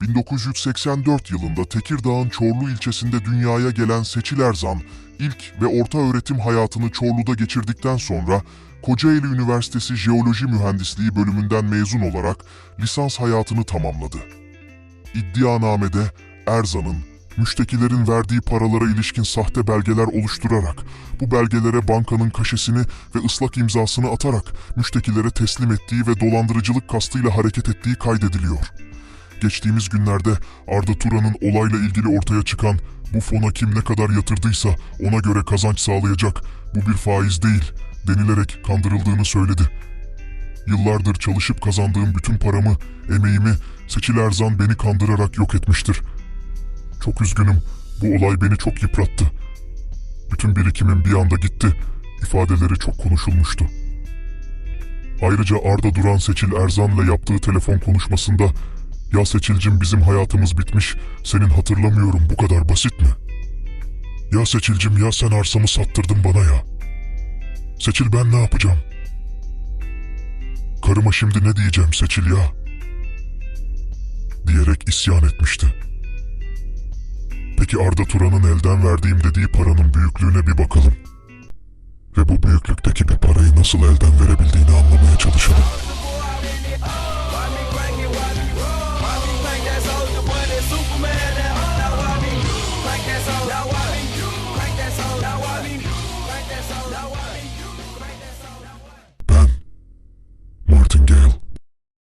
1984 yılında Tekirdağ'ın Çorlu ilçesinde dünyaya gelen Seçil Erzan, ilk ve orta öğretim hayatını Çorlu'da geçirdikten sonra Kocaeli Üniversitesi Jeoloji Mühendisliği bölümünden mezun olarak lisans hayatını tamamladı. İddianamede Erzan'ın müştekilerin verdiği paralara ilişkin sahte belgeler oluşturarak bu belgelere bankanın kaşesini ve ıslak imzasını atarak müştekilere teslim ettiği ve dolandırıcılık kastıyla hareket ettiği kaydediliyor. Geçtiğimiz günlerde Arda Turan'ın olayla ilgili ortaya çıkan bu fona kim ne kadar yatırdıysa ona göre kazanç sağlayacak, bu bir faiz değil denilerek kandırıldığını söyledi. Yıllardır çalışıp kazandığım bütün paramı, emeğimi Seçil Erzan beni kandırarak yok etmiştir. Çok üzgünüm, bu olay beni çok yıprattı. Bütün birikimim bir anda gitti, ifadeleri çok konuşulmuştu. Ayrıca Arda Duran Seçil Erzan'la yaptığı telefon konuşmasında ''Ya Seçilcim bizim hayatımız bitmiş, senin hatırlamıyorum bu kadar basit mi?'' ''Ya Seçilcim ya sen arsamı sattırdın bana ya. Seçil ben ne yapacağım? Karıma şimdi ne diyeceğim Seçil ya?'' diyerek isyan etmişti. Peki Arda Turan'ın elden verdiğim dediği paranın büyüklüğüne bir bakalım. Ve bu büyüklükteki bir parayı nasıl elden verebildiğini anlamaya çalışalım.